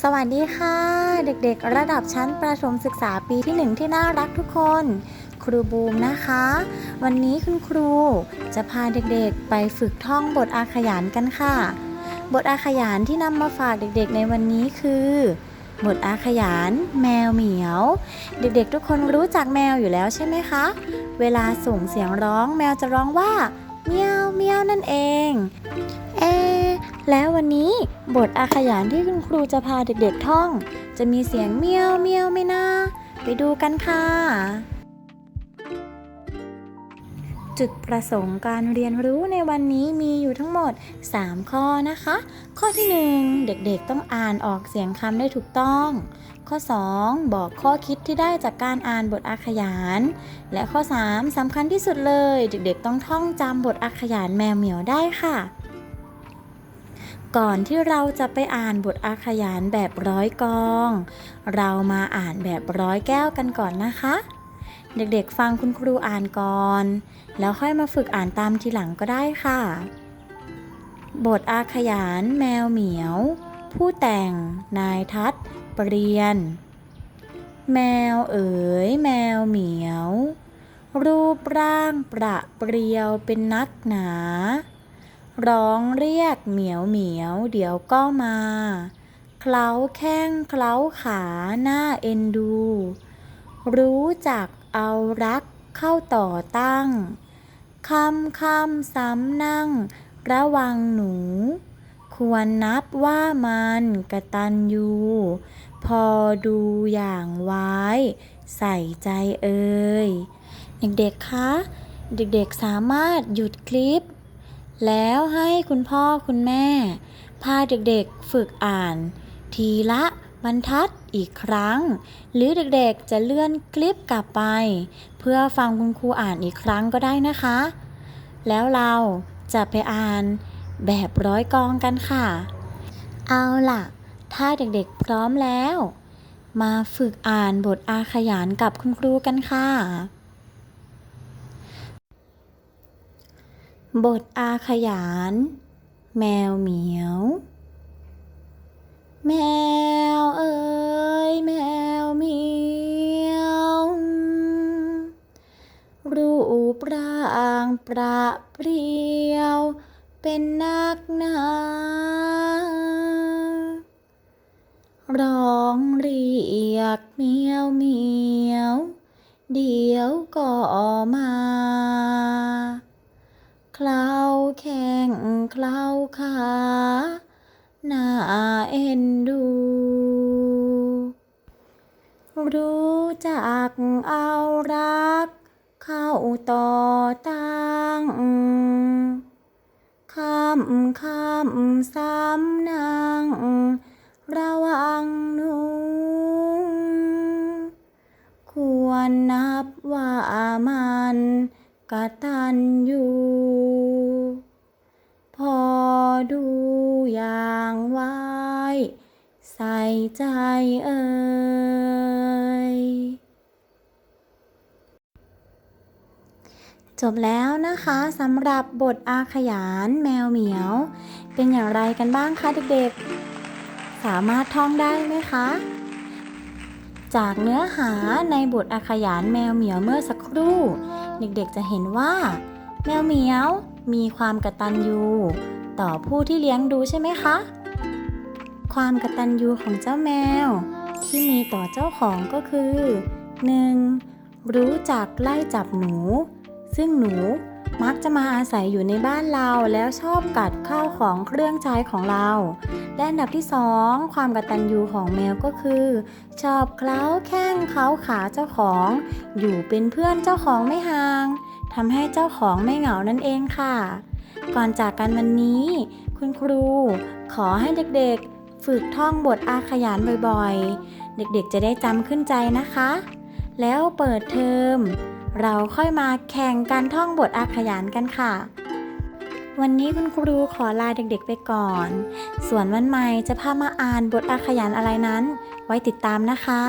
สวัสดีค่ะ เด็กๆ ระดับชั้นประถมศึกษาปีที่หนึ่งที่น่ารักทุกคน ครูบูมนะคะ วันนี้คุณครูจะพาเด็กๆไปฝึกท่องบทอาขยานกันค่ะ บทอาขยานที่นำมาฝากเด็กๆในวันนี้คือบทอาขยาน แมวเหมียว เด็กๆ ทุกคนรู้จักแมวอยู่แล้วใช่ไหมคะ เวลาส่งเสียงร้องแมวจะร้องว่าเมียวเมียวนั่นเอง เอะ แล้ววันนี้บทอาขยานที่คุณครูจะพาเด็กๆท่อง จะมีเสียงเมียวเมียวไหมนะไปดูกันค่ะ จุดประสงค์การเรียนรู้ในวันนี้มีอยู่ทั้งหมด 3 ข้อนะคะ ข้อที่ 1 เด็กๆต้องอ่านออกเสียงคำได้ถูกต้อง ข้อ 2 บอกข้อคิดที่ได้จากการอ่านบทอาขยาน และข้อ 3สำคัญที่สุดเลย เด็กๆต้องท่องจำบทอาขยานแมวเหมียวได้ค่ะ ก่อนที่เราจะไปอ่านบทอาขยานแบบร้อยกอง เรามาอ่านแบบร้อยแก้วกันก่อนนะคะ เด็กๆฟังคุณครูอ่านก่อน แล้วค่อยมาฝึกอ่านตามทีหลังก็ได้ค่ะ บทอาขยานแมวเหมียว ผู้แต่ง นายทัศน์เปรียน แมวเอ๋ย แมวเหมียว รูปร่างประเปรียวเป็นนักหนา ร้องเรียกเหมียวเหมียวเดี๋ยวก็มา เคล้าแข้งเคล้าขาหน้าเอ็นดู รู้จักเอารักเข้าต่อตั้งคำคำซ้ำนั่ง ระวังหนู ควรนับว่ามันกระตันยูพอดูอย่างไว้ ใส่ใจเอ่ยเด็กๆคะ เด็กๆสามารถหยุดคลิป แล้วให้คุณพ่อคุณแม่ พาเด็กๆฝึกอ่าน ทีละบรรทัดอีกครั้ง หรือเด็กๆจะเลื่อนคลิปกลับไป เพื่อฟังคุณครูอ่านอีกครั้งก็ได้นะคะ แล้วเราจะไปอ่านแบบร้อยกองกันค่ะ เอาล่ะ ถ้าเด็กๆพร้อมแล้ว มาฝึกอ่านบทอาขยานกับคุณครูกันค่ะ บทอาขยาน แมวเหมียว แมวเอ๋ยแมวเหมียว รูปร่างประเปรียว เป็นนักหนาร้องเรียกเมียวเหมียว เดี๋ยวก็มา เคล้าแข้งเคล้าขาหน่าเอ็นดู รู้จักเอารัก เข้าต่อตั้งคำคำซ้ำนางระวังหนูควรนับว่ามัน กตันอยู่พอดูอย่างไว้ใส่ใจเอ่ยจบแล้วนะคะสำหรับบทอาขยานแมวเหมียว เป็นอย่างไรกันบ้างคะเด็กๆ สามารถท่องได้ไหมคะ จากเนื้อหาในบทอาขยานแมวเหมียวเมื่อสักครู่ เด็กๆจะเห็นว่า แมวเหมียวมีความกระตัญญูต่อผู้ที่เลี้ยงดูใช่ไหมคะ ความกระตัญญูของเจ้าแมว ที่มีต่อเจ้าของก็คือ 1. รู้จักไล่จับหนู ซึ่งหนู มักจะมาอาศัยอยู่ในบ้านเราแล้วชอบกัดข้าวของเครื่องใช้ของเรา และอันดับที่ 2 ความกตัญญูของแมวก็คือ ชอบเคล้าแข้งเคล้าขาเจ้าของ อยู่เป็นเพื่อนเจ้าของไม่ห่างทำให้เจ้าของไม่เหงานั่นเองค่ะ ก่อนจากกันวันนี้ คุณครู ขอให้เด็กๆ ฝึกท่องบทอาขยานบ่อยๆ เด็กๆจะได้จำขึ้นใจนะคะ แล้วเปิดเทอม เราค่อยมาแข่งการท่องบทอาขยานกันค่ะ วันนี้คุณครูขอลาเด็กๆไปก่อน ส่วนวันใหม่จะพามาอ่านบทอาขยานอะไรนั้น ไว้ติดตามนะคะ